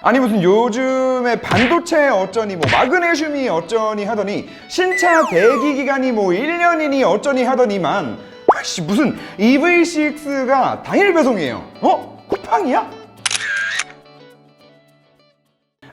아니 무슨 요즘에 반도체 어쩌니 뭐 마그네슘이 어쩌니 하더니 신차 대기 기간이 뭐 1년이니 어쩌니 하더니만 아씨 무슨 EV6가 당일 배송이에요 어? 쿠팡이야?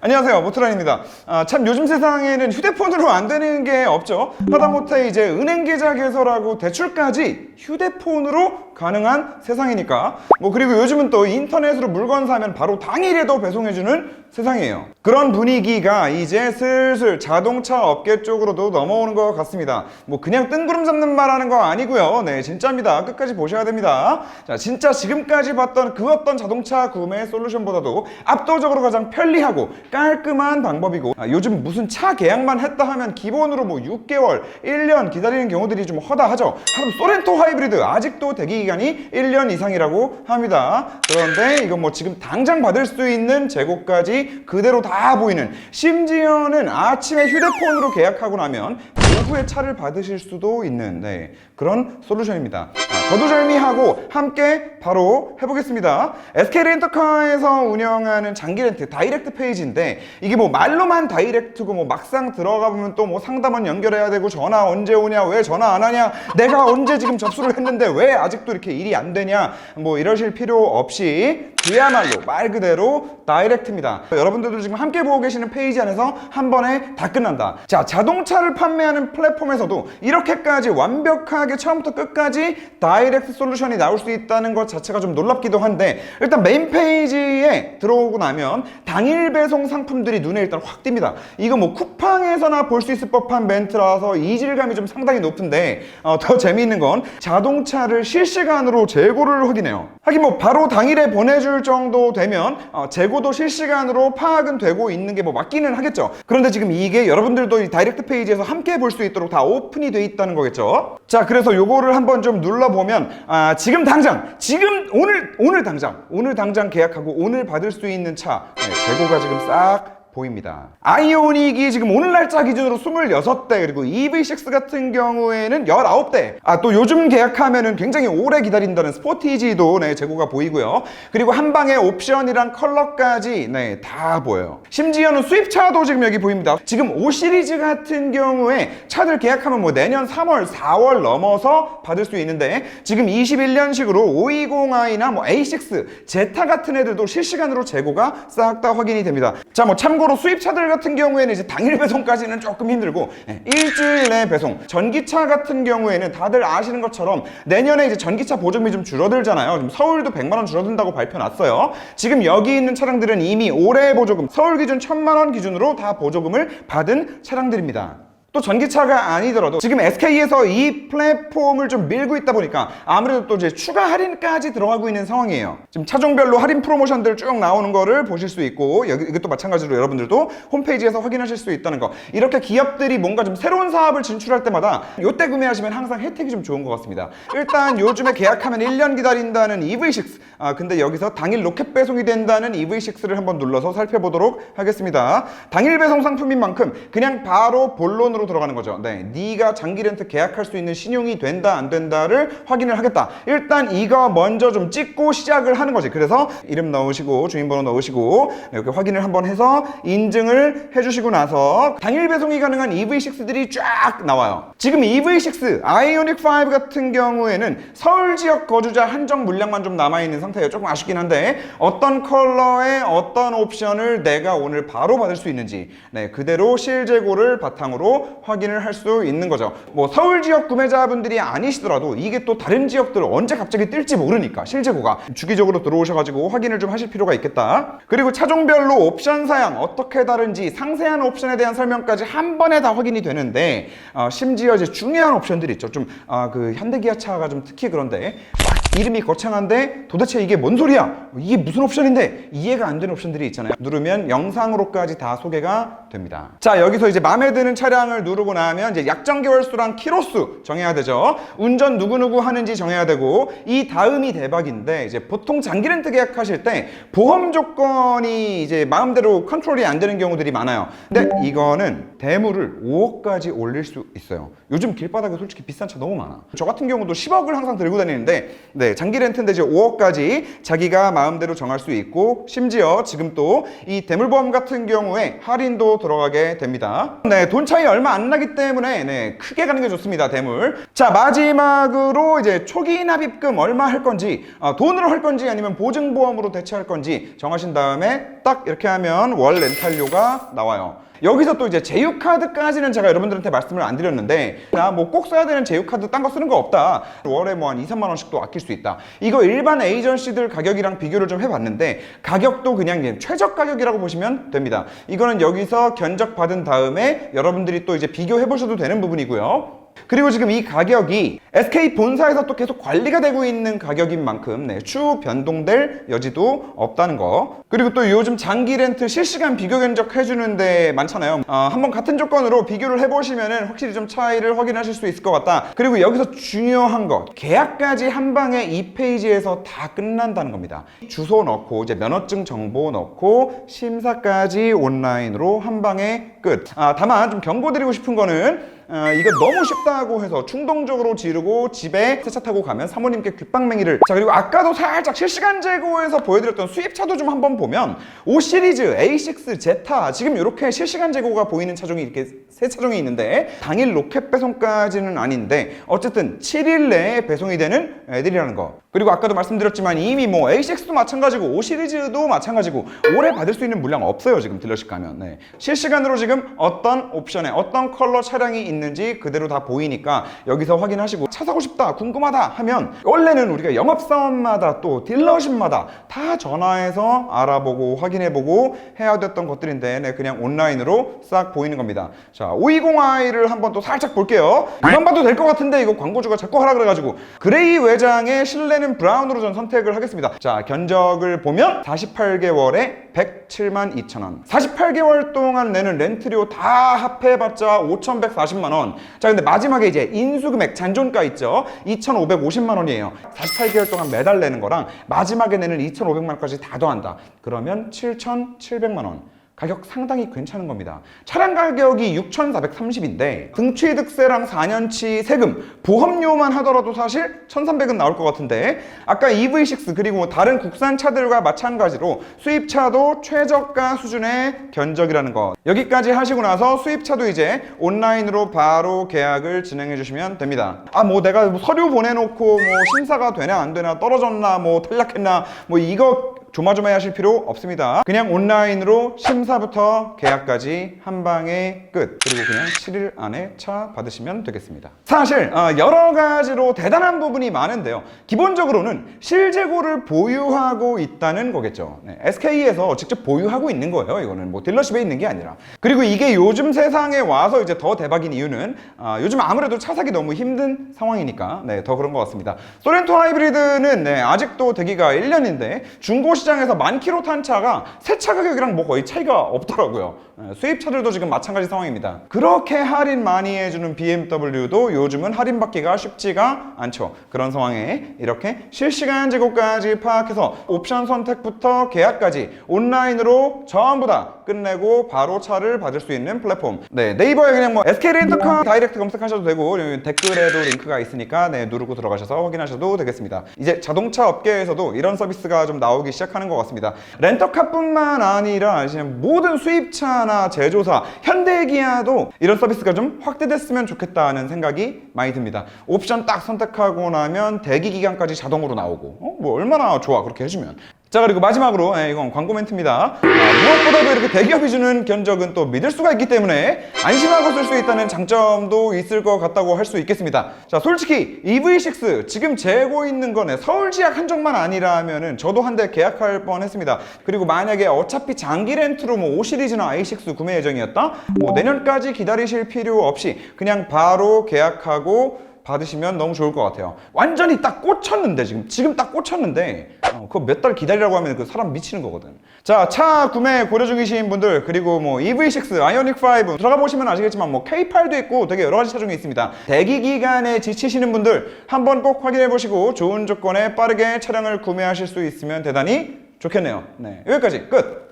안녕하세요. 모트란입니다. 아, 참 요즘 세상에는 휴대폰으로 안 되는 게 없죠. 하다못해 이제 은행 계좌 개설하고 대출까지 휴대폰으로 가능한 세상이니까. 뭐 그리고 요즘은 또 인터넷으로 물건 사면 바로 당일에도 배송해주는 세상이에요. 그런 분위기가 이제 슬슬 자동차 업계 쪽으로도 넘어오는 것 같습니다. 뭐 그냥 뜬구름 잡는 말 하는 거 아니고요. 네 진짜입니다. 끝까지 보셔야 됩니다. 자 진짜 지금까지 봤던 그 어떤 자동차 구매 솔루션보다도 압도적으로 가장 편리하고 깔끔한 방법이고 아, 요즘 무슨 차 계약만 했다 하면 기본으로 뭐 6개월 1년 기다리는 경우들이 좀 허다하죠. 하루 소렌토 하이브리드 아직도 대기 기간이 1년 이상이라고 합니다. 그런데 이건 뭐 지금 당장 받을 수 있는 재고까지 그대로 다 보이는 심지어는 아침에 휴대폰으로 계약하고 나면 오후에 차를 받으실 수도 있는 네, 그런 솔루션입니다. 아, 거두절미하고 함께 바로 해보겠습니다. SK 렌터카에서 운영하는 장기 렌트 다이렉트 페이지인데 이게 뭐 말로만 다이렉트고 뭐 막상 들어가 보면 또 뭐 상담원 연결해야 되고 전화 언제 오냐 왜 전화 안 하냐 내가 언제 지금 접수를 했는데 왜 아직도 이렇게 일이 안 되냐 뭐 이러실 필요 없이 그야말로 말 그대로 다이렉트입니다. 여러분들도 지금 함께 보고 계시는 페이지 안에서 한 번에 다 끝난다. 자, 자동차를 판매하는 플랫폼에서도 이렇게까지 완벽하게 처음부터 끝까지 다이렉트 솔루션이 나올 수 있다는 것 자체가 좀 놀랍기도 한데 일단 메인 페이지에 들어오고 나면 당일 배송 상품들이 눈에 일단 확 띕니다. 이거 뭐 쿠팡에서나 볼 수 있을 법한 멘트라서 이질감이 좀 상당히 높은데 어, 더 재미있는 건 자동차를 실시간으로 재고를 확인해요. 하긴 뭐 바로 당일에 보내줄 정도 되면 어, 재고도 실시간으로 파악은 되고 있는 게 뭐 맞기는 하겠죠. 그런데 지금 이게 여러분들도 이 다이렉트 페이지에서 함께 볼 수 있도록 다 오픈이 돼 있다는 거겠죠. 자, 그래서 요거를 한번 좀 눌러보면 아, 지금 당장, 지금 오늘 오늘 당장, 오늘 당장 계약하고 오늘 받을 수 있는 차 네, 재고가 지금 싹 보입니다. 아이오닉이 지금 오늘 날짜 기준으로 26대 그리고 EV6 같은 경우에는 19대 아 또 요즘 계약하면은 굉장히 오래 기다린다는 스포티지도 네, 재고가 보이고요. 그리고 한 방에 옵션이랑 컬러까지 네, 다 보여요. 심지어는 수입차도 지금 여기 보입니다. 지금 5 시리즈 같은 경우에 차들 계약하면 뭐 내년 3월, 4월 넘어서 받을 수 있는데 지금 21년식으로 520i나 뭐 A6, 제타 같은 애들도 실시간으로 재고가 싹 다 확인이 됩니다. 자, 뭐 참고 로 수입차들 같은 경우에는 이제 당일 배송까지는 조금 힘들고 예, 일주일 내 배송. 전기차 같은 경우에는 다들 아시는 것처럼 내년에 이제 전기차 보증비 좀 줄어들잖아요. 지금 서울도 100만 원 줄어든다고 발표 났어요. 지금 여기 있는 차량들은 이미 올해 보조금 서울 기준 1000만 원 기준으로 다 보조금을 받은 차량들입니다. 또 전기차가 아니더라도 지금 SK에서 이 플랫폼을 좀 밀고 있다 보니까 아무래도 또 이제 추가 할인까지 들어가고 있는 상황이에요. 지금 차종별로 할인 프로모션들 쭉 나오는 거를 보실 수 있고 여기 이것도 마찬가지로 여러분들도 홈페이지에서 확인하실 수 있다는 거. 이렇게 기업들이 뭔가 좀 새로운 사업을 진출할 때마다 요때 구매하시면 항상 혜택이 좀 좋은 것 같습니다. 일단 요즘에 계약하면 1년 기다린다는 EV6. 아 근데 여기서 당일 로켓 배송이 된다는 EV6를 한번 눌러서 살펴보도록 하겠습니다. 당일 배송 상품인 만큼 그냥 바로 본론으로 들어가는 거죠. 네, 네가 장기 렌트 계약할 수 있는 신용이 된다 안 된다를 확인을 하겠다. 일단 이거 먼저 좀 찍고 시작을 하는 거지. 그래서 이름 넣으시고 주민번호 넣으시고 이렇게 확인을 한번 해서 인증을 해주시고 나서 당일 배송이 가능한 EV6들이 쫙 나와요. 지금 EV6 아이오닉 5 같은 경우에는 서울 지역 거주자 한정 물량만 좀 남아 있는 상태예요. 조금 아쉽긴 한데 어떤 컬러의 어떤 옵션을 내가 오늘 바로 받을 수 있는지 네 그대로 실재고를 바탕으로 확인을 할 수 있는 거죠. 뭐 서울 지역 구매자분들이 아니시더라도 이게 또 다른 지역들 언제 갑자기 뜰지 모르니까 실재고가 주기적으로 들어오셔가지고 확인을 좀 하실 필요가 있겠다. 그리고 차종별로 옵션 사양 어떻게 다른지 상세한 옵션에 대한 설명까지 한 번에 다 확인이 되는데 어, 심지어 이제 중요한 옵션들이 있죠. 좀 아, 그 현대기아차가 좀 특히 그런데 막 이름이 거창한데 도대체 이게 뭔 소리야? 이게 무슨 옵션인데 이해가 안 되는 옵션들이 있잖아요. 누르면 영상으로까지 다 소개가 됩니다. 자 여기서 이제 마음에 드는 차량을 누르고 나면 이제 약정 개월수랑 키로수 정해야 되죠. 운전 누구 누구 하는지 정해야 되고 이 다음이 대박인데 이제 보통 장기 렌트 계약하실 때 보험 조건이 이제 마음대로 컨트롤이 안 되는 경우들이 많아요. 근데 이거는 대물을 5억까지 올릴 수 있어요. 요즘 길바닥에 솔직히 비싼 차 너무 많아. 저 같은 경우도 10억을 항상 들고 다니는데 네 네, 장기 렌트인데 이제 5억까지 자기가 마음대로 정할 수 있고 심지어 지금 또 이 대물보험 같은 경우에 할인도 들어가게 됩니다. 네, 돈 차이 얼마 안 나기 때문에 네, 크게 가는 게 좋습니다. 대물. 자, 마지막으로 이제 초기 납입금 얼마 할 건지 아, 돈으로 할 건지 아니면 보증보험으로 대체할 건지 정하신 다음에 딱 이렇게 하면 월 렌탈료가 나와요. 여기서 또 이제 제휴카드까지는 제가 여러분들한테 말씀을 안 드렸는데 뭐꼭 써야 되는 제휴카드 딴 거 쓰는 거 없다. 월에 뭐 한 2, 3만 원씩도 아낄 수 있다. 이거 일반 에이전시들 가격이랑 비교를 좀 해봤는데 가격도 그냥 최저 가격이라고 보시면 됩니다. 이거는 여기서 견적 받은 다음에 여러분들이 또 이제 비교해 보셔도 되는 부분이고요 그리고 지금 이 가격이 SK 본사에서 또 계속 관리가 되고 있는 가격인 만큼 네, 추후 변동될 여지도 없다는 거. 그리고 또 요즘 장기 렌트 실시간 비교 견적 해주는 데 많잖아요. 어, 한번 같은 조건으로 비교를 해보시면은 확실히 좀 차이를 확인하실 수 있을 것 같다. 그리고 여기서 중요한 것, 계약까지 한 방에 이 페이지에서 다 끝난다는 겁니다. 주소 넣고 이제 면허증 정보 넣고 심사까지 온라인으로 한 방에 끝. 아, 다만 좀 경고드리고 싶은 거는 어, 이거 너무 쉽다고 해서 충동적으로 지르고 집에 세차 타고 가면 사모님께 귓방맹이를. 자 그리고 아까도 살짝 실시간 재고에서 보여드렸던 수입차도 좀 한번 보면 5 시리즈, A6, 제타. 지금 이렇게 실시간 재고가 보이는 차종이 이렇게 세 차종이 있는데 당일 로켓 배송까지는 아닌데 어쨌든 7일 내에 배송이 되는 애들이라는 거. 그리고 아까도 말씀드렸지만 이미 뭐 A6도 마찬가지고 5 시리즈도 마찬가지고 올해 받을 수 있는 물량 없어요 지금 딜러십 가면. 네. 실시간으로 지금 어떤 옵션에 어떤 컬러 차량이 있는 지 그대로 다 보이니까 여기서 확인하시고 차 사고 싶다 궁금하다 하면 원래는 우리가 영업사원마다 또 딜러십마다 다 전화해서 알아보고 확인해보고 해야 됐던 것들인데 네, 그냥 온라인으로 싹 보이는 겁니다. 자 520i를 한번 또 살짝 볼게요. 이만 봐도 될 것 같은데 이거 광고주가 자꾸 하라 그래가지고. 그레이 외장의 실내는 브라운으로 전 선택을 하겠습니다. 자 견적을 보면 48개월에 107만 2천원. 48개월 동안 내는 렌트료 다 합해봤자 5,140만 원. 자, 근데 마지막에 이제 인수금액 잔존가 있죠? 2,550만 원이에요. 48개월 동안 매달 내는 거랑 마지막에 내는 2,500만 원까지 다 더한다. 그러면 7,700만 원. 가격 상당히 괜찮은 겁니다. 차량 가격이 6,430인데 등취득세랑 4년치 세금, 보험료만 하더라도 사실 1,300은 나올 것 같은데 아까 EV6 그리고 뭐 다른 국산 차들과 마찬가지로 수입차도 최저가 수준의 견적이라는 거 여기까지 하시고 나서 수입차도 이제 온라인으로 바로 계약을 진행해 주시면 됩니다. 아 뭐 내가 뭐 서류 보내놓고 뭐 심사가 되나 안 되나 떨어졌나 뭐 탈락했나 뭐 이거 조마조마 하실 필요 없습니다. 그냥 온라인으로 심사부터 계약까지 한 방에 끝. 그리고 그냥 7일 안에 차 받으시면 되겠습니다. 사실 어, 여러 가지로 대단한 부분이 많은데요. 기본적으로는 실재고를 보유하고 있다는 거겠죠. 네, SK에서 직접 보유하고 있는 거예요. 이거는 뭐 딜러십에 있는 게 아니라. 그리고 이게 요즘 세상에 와서 이제 더 대박인 이유는 어, 요즘 아무래도 차 사기 너무 힘든 상황이니까 네, 더 그런 것 같습니다. 소렌토 하이브리드는 네, 아직도 대기가 1년인데 중고 시 장에서 만 킬로 탄 차가 새 차 가격이랑 뭐 거의 차이가 없더라고요. 예, 수입차들도 지금 마찬가지 상황입니다. 그렇게 할인 많이 해주는 BMW도 요즘은 할인받기가 쉽지가 않죠. 그런 상황에 이렇게 실시간 재고까지 파악해서 옵션 선택부터 계약까지 온라인으로 전부 다 끝내고 바로 차를 받을 수 있는 플랫폼. 네, 네이버에 그냥 뭐 SK 렌터카 다이렉트 검색하셔도 되고 댓글에도 링크가 있으니까 네, 누르고 들어가셔서 확인하셔도 되겠습니다. 이제 자동차 업계에서도 이런 서비스가 좀 나오기 시작 하는 것 같습니다. 렌터카뿐만 아니라 모든 수입차나 제조사, 현대기아도 이런 서비스가 좀 확대됐으면 좋겠다는 생각이 많이 듭니다. 옵션 딱 선택하고 나면 대기 기간까지 자동으로 나오고 어? 뭐 얼마나 좋아 그렇게 해주면 자 그리고 마지막으로 예, 이건 광고 멘트입니다. 아, 무엇보다도 이렇게 대기업이 주는 견적은 또 믿을 수가 있기 때문에 안심하고 쓸 수 있다는 장점도 있을 것 같다고 할 수 있겠습니다. 자 솔직히 EV6 지금 재고 있는 거네 서울 지역 한정만 아니라면은 저도 한 대 계약할 뻔 했습니다. 그리고 만약에 어차피 장기 렌트로 뭐 5 시리즈나 i6 구매 예정이었다, 뭐 내년까지 기다리실 필요 없이 그냥 바로 계약하고 받으시면 너무 좋을 것 같아요. 완전히 딱 꽂혔는데 지금 지금 딱 꽂혔는데 어, 그거 몇 달 기다리라고 하면 그 사람 미치는 거거든. 자, 차 구매 고려 중이신 분들 그리고 뭐 EV6, 아이오닉 5 들어가 보시면 아시겠지만 뭐 K8도 있고 되게 여러 가지 차종이 있습니다. 대기 기간에 지치시는 분들 한번 꼭 확인해 보시고 좋은 조건에 빠르게 차량을 구매하실 수 있으면 대단히 좋겠네요. 네, 여기까지 끝.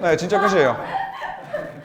네, 진짜 끝이에요.